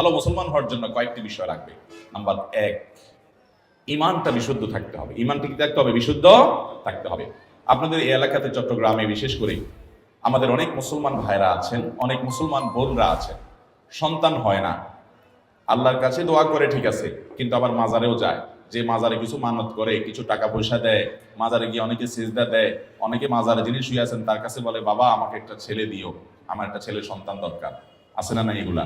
ভালো মুসলমান হওয়ার জন্য কয়েকটি বিষয় রাখবে। নাম্বার এক ইমানটা বিশুদ্ধ থাকতে হবে। ইমানটা কি থাকতে হবে? বিশুদ্ধ থাকতে হবে। আপনাদের এই এলাকাতে চট্টগ্রামে, বিশেষ করে আমাদের অনেক মুসলমান ভাইরা আছেন, অনেক মুসলমান বোনরা আছেন। সন্তান হয় না। আল্লাহর কাছে দোয়া করে ঠিক আছে, কিন্তু আবার মাজারেও যায়। যে মাজারে কিছু মানত করে, কিছু টাকা পয়সা দেয়, মাজারে গিয়ে অনেকে সিজদা দেয়, অনেকে মাজারে যিনি শুয়ে আছেন, তার কাছে বলে, বাবা, আমাকে একটা ছেলে দিও। আমার একটা ছেলে সন্তান দরকার। আছে না না এগুলা?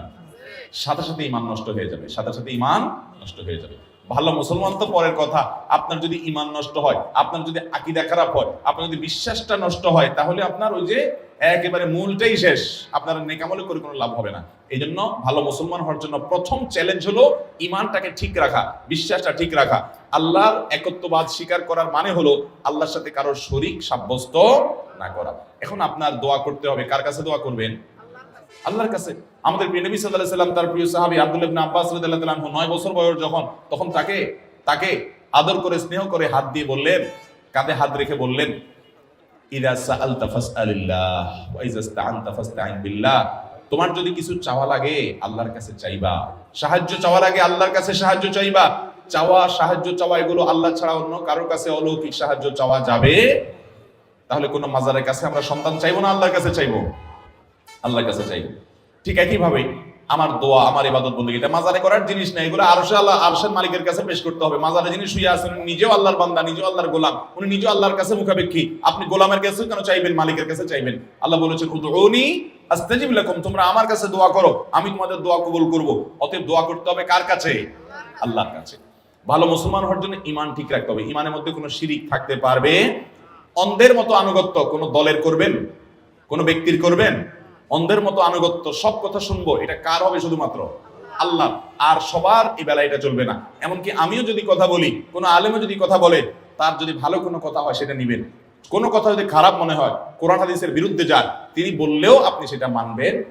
সাথে সাথে ইমান নষ্ট হয়ে যাবে, সাথে সাথে ইমান নষ্ট হয়ে যাবে। ভালো মুসলমান তো পরের কথা, আপনার যদি ইমান নষ্ট হয়, আপনার যদি আকিদা খারাপ হয়, আপনার যদি বিশ্বাসটা নষ্ট হয়, তাহলে আপনার ওই যে একেবারে মূলটাই শেষ। আপনার নেকামলে করে কোনো লাভ হবে না। এই জন্য ভালো মুসলমান হওয়ার জন্য প্রথম চ্যালেঞ্জ হলো ইমানটাকে ঠিক রাখা, বিশ্বাসটা ঠিক রাখা। আল্লাহর একত্ববাদ স্বীকার করার মানে হলো আল্লাহর সাথে কারোর শরিক সাব্যস্ত না করা। এখন আপনার দোয়া করতে হবে। কার কাছে দোয়া করবেন? আল্লাহর কাছে আমাদের প্রিয় নবী সাল্লাল্লাহু সাল্লাম তার প্রিয় সাহাবী আব্দুল্লাহ ইবনে আব্বাস রাদিয়াল্লাহু আনহু 9 বছর বয়স যখন, তখন তাকে তাকে আদর করে, স্নেহ করে হাত দিয়ে বললেন, কাঁধে হাত রেখে বললেন, ইদা সাআলতা ফাসআলিল্লাহ ওয়া ইজা ইসতাআনতা ফাসতাইন বিল্লাহ। তোমার যদি কিছু চাওয়া লাগে, আল্লাহর কাছে চাইবা। সাহায্য চাওয়া লাগে, আল্লাহর কাছে সাহায্য চাইবা। চাওয়া, সাহায্য চাওয়া, এগুলো আল্লাহ ছাড়া অন্য কারোর কাছে অলৌকিক সাহায্য চাওয়া যাবে? তাহলে কোনো মাজারের কাছে আমরা সন্তান চাইব না আল্লাহর কাছে চাইব? আল্লাহর কাছে চাইব ঠিক একইভাবে আমার দোয়া, আমার ইবাদত বন্দী এটা মাজারে করার জিনিস না, এগুলো আরশে আল্লাহ, আরশের মালিকের কাছে পেশ করতে হবে। মাজারে যিনি শুয়ে আছেন নিজেও আল্লাহর বান্দা, নিজেও আল্লাহর গোলাম, উনি নিজেও আল্লাহর কাছে মুখাপেক্ষী। আপনি গোলামের কাছে কেন চাইবেন, মালিকের কাছে চাইবেন? আল্লাহ বলেছেন, উদউনি আস্তাজিব লাকুম, তোমরা আমার কাছে দোয়া করো, আমি তোমাদের দোয়া কবুল করব। অতএব দোয়া করতে হবে কার কাছে? আল্লাহর কাছে। ভালো মুসলমান হওয়ার জন্য ইমান ঠিক রাখতে হবে। ইমানের মধ্যে কোনো শিরিক থাকতে পারবে। অন্ধের মতো আনুগত্য কোনো দলের করবেন? কোনো ব্যক্তির করবেন? অন্ধের মতো আনুগত্য, সব কথা শুনব, এটা কার হবে শুধুমাত্র? আল্লাহ। আর সবার এই বেলা এটা চলবে না। এমনকি আমিও যদি কথা বলি, কোনো আলেমও যদি কথা বলে, তার যদি ভালো কোনো কথা হয়, সেটা নিবেন। কোনো কথা যদি খারাপ মনে হয়, কোরআন হাদিসের বিরুদ্ধে যান, তিনি বললেও আপনি সেটা মানবেন।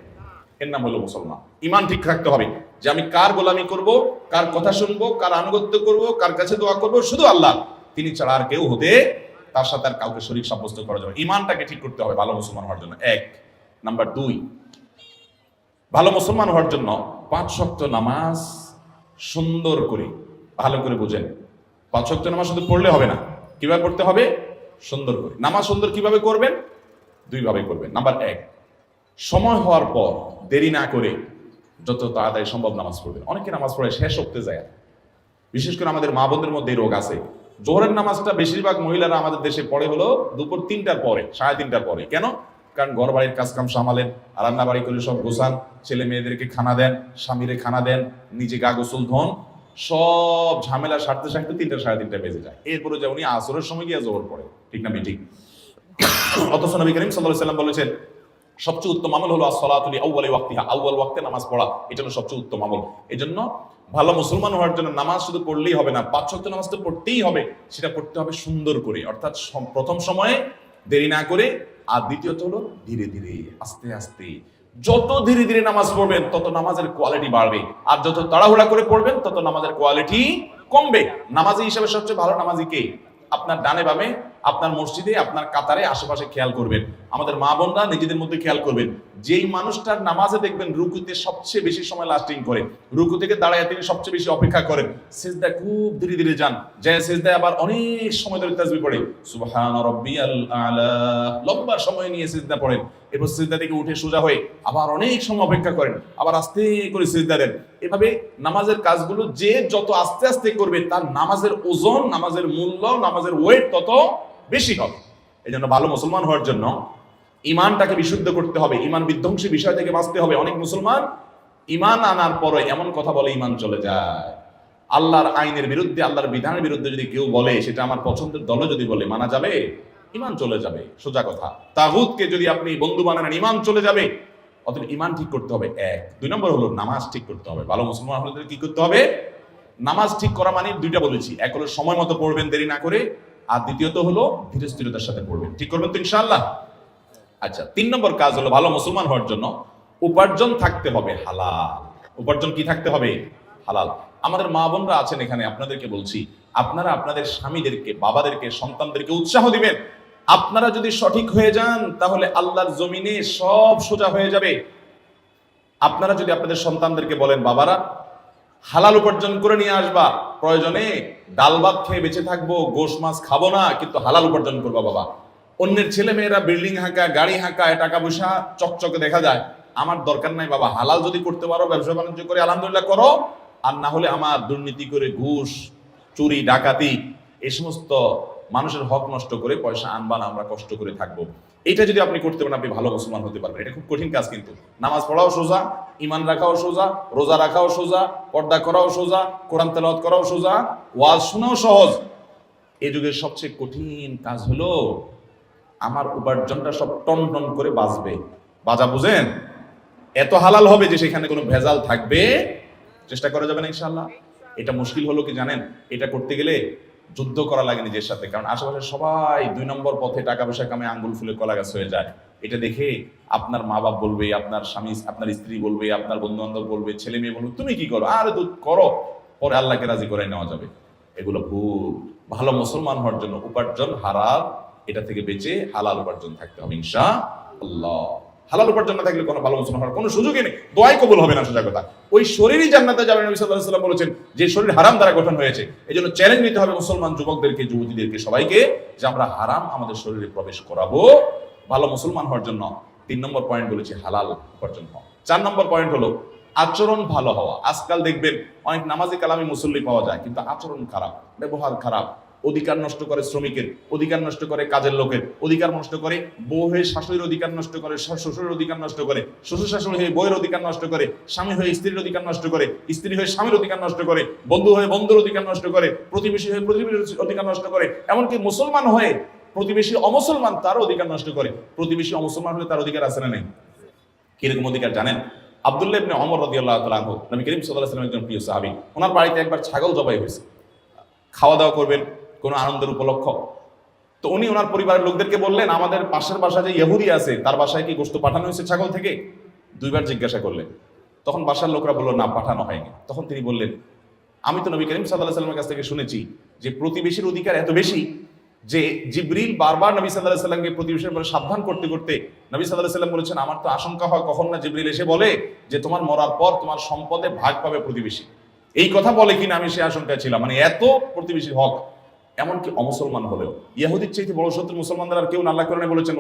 এর নাম হলো মুসলমান। ইমান ঠিক রাখতে হবে যে আমি কার গোলামি করব, কার কথা শুনব, কার আনুগত্য করব, কার কাছে দোয়া করব, শুধু আল্লাহ। তিনি ছাড়া আর কেউ হতে, তার সাথে আর কাউকে শরীর সাব্যস্ত করা যাবে ইমানটাকে ঠিক করতে হবে ভালো মুসলমান হওয়ার জন্য। এক। নাম্বার দুই, ভালো মুসলমান হওয়ার জন্য পাঁচ শক্ত নামাজ সুন্দর করে, ভালো করে বুঝেন। পাঁচ শক্ত নামাজ শুধু পড়লে হবে না, কীভাবে পড়তে হবে? সুন্দর করে। নামাজ সুন্দর কীভাবে করবেন? দুইভাবে করবেন। নাম্বার এক, সময় হওয়ার পর দেরি না করে যত তাড়াতাড়ি সম্ভব নামাজ পড়বেন। অনেকে নামাজ পড়ে শেষ হতে যায় বিশেষ করে আমাদের মা বোনদের মধ্যে রোগ আছে। জোহরের নামাজটা বেশিরভাগ মহিলারা আমাদের দেশে পড়ে হলো দুপুর তিনটার পরে, সাড়ে তিনটার পরে। কেন? কারণ ঘর বাড়ির কাজ কাম সামালেন রান্না বাড়ি করে সব গোছান, ছেলে মেয়েদেরকে খানা দেন, স্বামীরে খানা দেন, নিজে গা গোসল ধন, সব ঝামেলা সারতে সারতে তিনটা সাড়ে তিনটা বেজে যায়। এরপরে যে উনি আসরের সময় গিয়ে জোহর পড়ে, ঠিক না ঠিক অথচ নবী করিম আলাইহি সাল্লাম বলেছেন, সবচেয়ে উত্তম আমল হলো আসলাতুলি আউয়ালি ওয়াক্তিহা আউয়াল ওয়াক্তে নামাজ পড়া, এটা হলো সবচেয়ে উত্তম আমল। এই জন্য ভালো মুসলমান হওয়ার জন্য নামাজ শুধু পড়লেই হবে না, পাঁচ ওয়াক্ত নামাজ তো পড়তেই হবে, সেটা পড়তে হবে সুন্দর করে। অর্থাৎ প্রথম সময়ে দেরি না করে আর দ্বিতীয়ত হলো ধীরে ধীরে, আস্তে আস্তে। যত ধীরে ধীরে নামাজ পড়বেন, তত নামাজের কোয়ালিটি বাড়বে। আর যত তাড়াহুড়া করে পড়বেন, তত নামাজের কোয়ালিটি কমবে। নামাজি হিসাবে সবচেয়ে ভালো নামাজি কে? আপনার ডানে বামে আপনার মসজিদে, আপনার কাতারে আশেপাশে খেয়াল করবেন। আমাদের মা বোনরা নিজেদের মধ্যে খেয়াল করবেন। যেই মানুষটার নামাজে দেখবেন রুকুতে সবচেয়ে বেশি সময় লাস্টিং করে রুকু থেকে দাঁড়ায় তিনি সবচেয়ে বেশি অপেক্ষা করেন। সিজদা খুব ধীরে ধীরে যান। যে সিজদায় আবার অনেক সময় ধরে তাজবি পড়ে। সুবহান রাব্বিয়াল আলা। লম্বা সময় নিয়ে সিজদা পড়েন। এরপর সিজদা থেকে উঠে সোজা হয়ে আবার অনেক সময় অপেক্ষা করেন। আবার আস্তে করে সিজদা দেন। এভাবে নামাজের কাজগুলো যে যত আস্তে আস্তে করবে, তার নামাজের ওজন, নামাজের মূল্য, নামাজের ওয়েট তত বেশি হবে। এই জন্য ভালো মুসলমান হওয়ার জন্য ইমানটাকে বিশুদ্ধ করতে হবে ইমান বিধ্বংসী বিষয় থেকে বাঁচতে হবে। অনেক মুসলমান ইমান আনার পরে এমন কথা বলে ইমান চলে যায়। আল্লাহর আইনের বিরুদ্ধে, আল্লাহর বিধানের বিরুদ্ধে যদি কেউ বলে, সেটা আমার পছন্দের দলে যদি বলে, মানা যাবে? ইমান চলে যাবে, সোজা কথা। তাগুতকে যদি আপনি বন্ধু বানান ইমান চলে যাবে। অতএব ইমান ঠিক করতে হবে, এক। দুই নম্বর হলো নামাজ ঠিক করতে হবে। ভালো মুসলমান হলে কি করতে হবে? নামাজ ঠিক করা মানে দুইটা বলেছি। এক হলো সময় মতো পড়বেন, দেরি না করে। আর দ্বিতীয়ত হলো ধীরে স্থিরতার সাথে পড়বেন। ঠিক করবেন তো ইনশাআল্লাহ? আচ্ছা তিন নম্বর কাজ হলো ভালো মুসলমান হওয়ার জন্য উপার্জন থাকতে হবে হালাল। উপার্জন কি থাকতে হবে? হালাল। আমাদের মা বোনরা আছেন এখানে, আপনাদেরকে বলছি, আপনারা আপনাদের স্বামীদেরকে, বাবাদেরকে, সন্তানদেরকে উৎসাহ দিবেন। আপনারা যদি সঠিক হয়ে যান, তাহলে আল্লাহর জমিনে সব সোজা হয়ে যাবে। আপনারা যদি আপনাদের সন্তানদেরকে বলেন, বাবারা হালাল উপার্জন করে নিয়ে আসবা। প্রয়োজনে ডাল ভাত খেয়ে বেঁচে থাকব, গোশ মাছ খাব না, কিন্তু হালাল উপার্জন করবা বাবা। অন্যের ছেলে মেয়েরা বিল্ডিং হাঁকা গাড়ি হাঁকা টাকা পয়সা চকচকে দেখা যায়। আমার দরকার নাই বাবা, হালাল যদি করতে পারো, ব্যবসা বাণিজ্য করে আলহামদুলিল্লাহ করো। আর না হলে আমার দুর্নীতি করে ঘুষ, চুরি, ডাকাতি এই সমস্ত মানুষের হক নষ্ট করে পয়সা আনবা না আমরা কষ্ট করে থাকব। এটা যদি আপনি করতে পারেন, আপনি ভালো মুসলমান হতে পারবেন। এটা খুব কঠিন কাজ কিন্তু। নামাজ পড়াও সোজা ইমান রাখাও সোজা, রোজা রাখাও সোজা, পর্দা করাও সোজা, কোরআন তেলাওয়াত করাও সোজা, ওয়াজ শোনাও সহজ। এই যুগের সবচেয়ে কঠিন কাজ হলো, আমার উপার্জনটা সব টন টন করে বাঁচবে। বাজা বুঝেন? এত হালাল হবে যে সেখানে কোনো ভেজাল থাকবে? চেষ্টা করা যাবে না ইনশাল্লাহ এটা মুশকিল হলো কি জানেন? এটা করতে গেলে যুদ্ধ করা লাগে নিজের সাথে। কারণ আশেপাশে সবাই দুই নম্বর পথে টাকা পয়সা কামে আঙ্গুল ফুলে কলা গাছ হয়ে যায়। এটা দেখে আপনার মা বাপ বলবে, আপনার স্বামী, আপনার স্ত্রী বলবে, আপনার বন্ধু বান্ধব বলবে, ছেলে মেয়ে বলবে, তুমি কি করো? আরে দুধ করো। পরে আল্লাহকে রাজি করে নেওয়া যাবে। এগুলো ভুল। ভালো মুসলমান হওয়ার জন্য উপার্জন হারাল এটা থেকে বেঁচে হালাল উপার্জন থাকতে হবে ইনশা আল্লাহ হালাল উপার্জন না থাকলে কোনো ভালো মুসলমান হওয়ার কোনো সুযোগই নেই। দোয়াই কবুল হবে না সোজা কথা ওই শরীরই জান্নাতে যাবে, নবী আলাইহি সাল্লাম বলেছেন, যে শরীর হারাম দ্বারা গঠন হয়েছে এই জন্য চ্যালেঞ্জ নিতে হবে মুসলমান যুবকদেরকে, যুবতীদেরকে, সবাইকে, যে আমরা হারাম আমাদের শরীরে প্রবেশ করাবো। ভালো মুসলমান হওয়ার জন্য তিন নম্বর পয়েন্ট বলেছি হালাল উপার্জন হওয়া। চার নম্বর পয়েন্ট হলো আচরণ ভালো হওয়া। আজকাল দেখবেন অনেক নামাজি কালামি মুসল্লি পাওয়া যায়, কিন্তু আচরণ খারাপ, ব্যবহার খারাপ। অধিকার নষ্ট করে শ্রমিকের অধিকার নষ্ট করে কাজের লোকের অধিকার নষ্ট করে বউ হয়ে শাশুড়ির অধিকার নষ্ট করে শ্বশুরের অধিকার নষ্ট করে শ্বশুর শাশুড়ি হয়ে বইয়ের অধিকার নষ্ট করে স্বামী হয়ে স্ত্রীর অধিকার নষ্ট করে স্ত্রী হয়ে স্বামীর অধিকার নষ্ট করে বন্ধু হয়ে বন্ধুর অধিকার নষ্ট করে প্রতিবেশী হয়ে প্রতিবেশীর অধিকার নষ্ট করে এমনকি মুসলমান হয়ে প্রতিবেশী অমুসলমান তারও অধিকার নষ্ট করে প্রতিবেশী অমুসলমান হলে তার অধিকার আছে না নেই কীরকম অধিকার জানেন আব্দুল্লাহ ইবনে ওমর রাদিয়াল্লাহু তাআলা নবী করিম একজন প্রিয় ওনার বাড়িতে একবার ছাগল জবাই হয়েছে খাওয়া দাওয়া করবেন কোনো আনন্দের উপলক্ষ। তো উনি ওনার পরিবারের লোকদেরকে বললেন, আমাদের পাশের বাসা যে ইহুদি আছে, তার বাসায় কি গোস্ত পাঠানো হয়েছে ছাগল থেকে? দুইবার জিজ্ঞাসা করলেন। তখন বাসার লোকরা বলল, না, পাঠানো হয়নি। তখন তিনি বললেন, আমি তো নবী করিম সাল্লাহ সাল্লামের কাছ থেকে শুনেছি যে প্রতিবেশীর অধিকার এত বেশি যে জিব্রিল বারবার নবী সাল্লাহ সাল্লামকে প্রতিবেশীর ব্যাপারে সাবধান করতে করতে নবী সাল্লাহ সাল্লাম বলেছেন, আমার তো আশঙ্কা হয় কখন না জিব্রিল এসে বলে যে তোমার মরার পর তোমার সম্পদে ভাগ পাবে প্রতিবেশী। এই কথা বলে কিনা আমি সে আশঙ্কায় ছিলাম। মানে এত প্রতিবেশীর হক এমনকি অমুসলমান হলেও। ইহুদির চাইতে বড় শত্রু মুসলমানদের আর কেউ আল্লাহ কোরআনে বলেছেন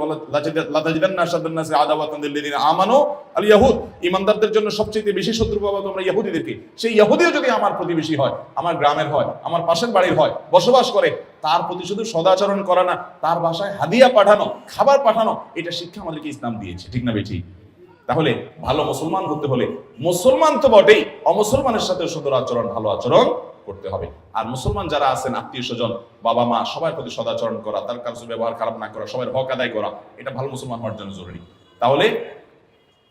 আমানু আল ইয়াহুদ। ইমানদারদের জন্য সবচেয়ে বেশি শত্রু পাবো তোমরা ইহুদিদেরকে। সেই ইহুদিও যদি আমার প্রতিবেশী হয়, আমার গ্রামের হয়, আমার পাশের বাড়ির হয়, বসবাস করে, তার প্রতি শুধু সদাচরণ করা না, তার বাসায় হাদিয়া পাঠানো, খাবার পাঠানো, এটা শিক্ষা আমাদেরকে ইসলাম দিয়েছে। ঠিক না বেঠি? তাহলে ভালো মুসলমান হতে হলে, মুসলমান তো বটেই, অমুসলমানের সাথে সুন্দর আচরণ, ভালো আচরণ করতে হবে। আর মুসলমান যারা আছেন, আত্মীয় স্বজন, বাবা মা, সবার প্রতি সদাচরণ করা, তার কাছে ব্যবহার খারাপ না করা সবার হক আদায় করা, এটা ভালো মুসলমান হওয়ার জন্য জরুরি। তাহলে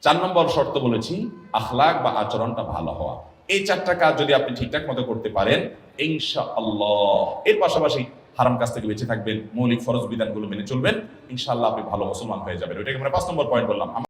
চার নম্বর শর্ত বলেছি, আখলাক বা আচরণটা ভালো হওয়া। এই চারটা কাজ যদি আপনি ঠিকঠাক মতো করতে পারেন ইনশা আল্লাহ এর পাশাপাশি হারাম কাজ থেকে বেঁচে থাকবেন, মৌলিক ফরজ বিধানগুলো মেনে চলবেন, ইনশাআল্লাহ আপনি ভালো মুসলমান হয়ে যাবেন। ওইটাকে আমরা পাঁচ নম্বর পয়েন্ট বললাম।